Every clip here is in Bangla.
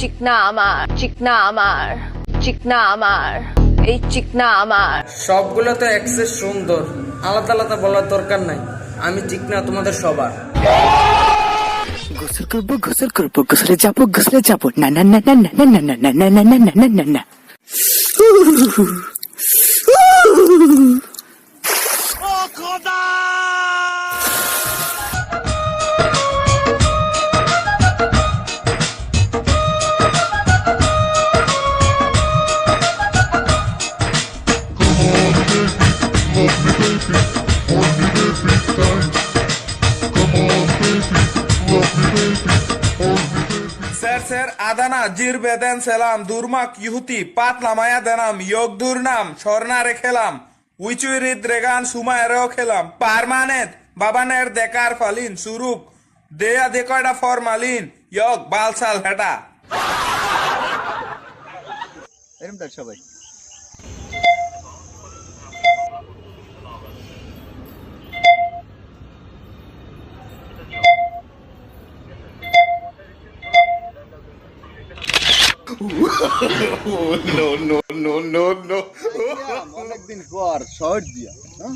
চিকনা আমার চিকনা আমার চিকনা আমার এই চিকনা আমার সবগুলো তো এক্সেস সুন্দর আলাদা আলাদা বলার দরকার নাই আমি চিকনা তোমাদের সবার গোসল করব গোসল করব গোসলে যাব গোসলে যাব না না না না না না না না না না না না না না না স্যার আদানা জির বেদেন সেলাম দুর্মাক ইহুতি পাতলা মায়া দেনাম যোগ দুর্নাম স্বর্ণা রেখেলাম উইচুই রিদ রেগান সুমায়েরও খেলাম পারমানেত বাবানের দেকার ফালিন সুরুক দেয়া দেকয়টা ফরমালিন ইয়ক বালসাল হেটা এরম তার সবাই অনেকদিন পর শর্ট দিয়া হ্যাঁ?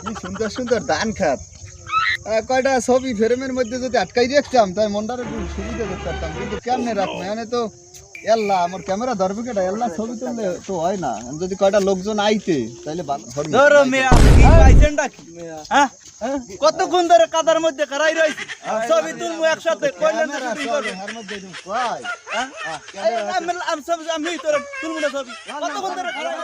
কি সুন্দর সুন্দর ধান খাত। কয়টা ছবি ফ্রেমের মধ্যে যদি আটকাই রাখতাম তাই মনটার একটু সুবিধা করতে পারতাম। কিন্তু কেমনে রাখব? এখানে তো এল্লা আমার ক্যামেরা ধরবে কেটা এল্লা ছবি তুললে তো হয় না। যদি কয়টা লোকজন আইতে তাইলে ভালো ধরো মেয়া কি পাইছেনটা কি হ্যাঁ? কতক্ষণ ধরে কাদার মধ্যে খারাই রয়েছে সবই তুলবো একসাথে আমি তোর তুলবো না কতক্ষণ ধরে খারাই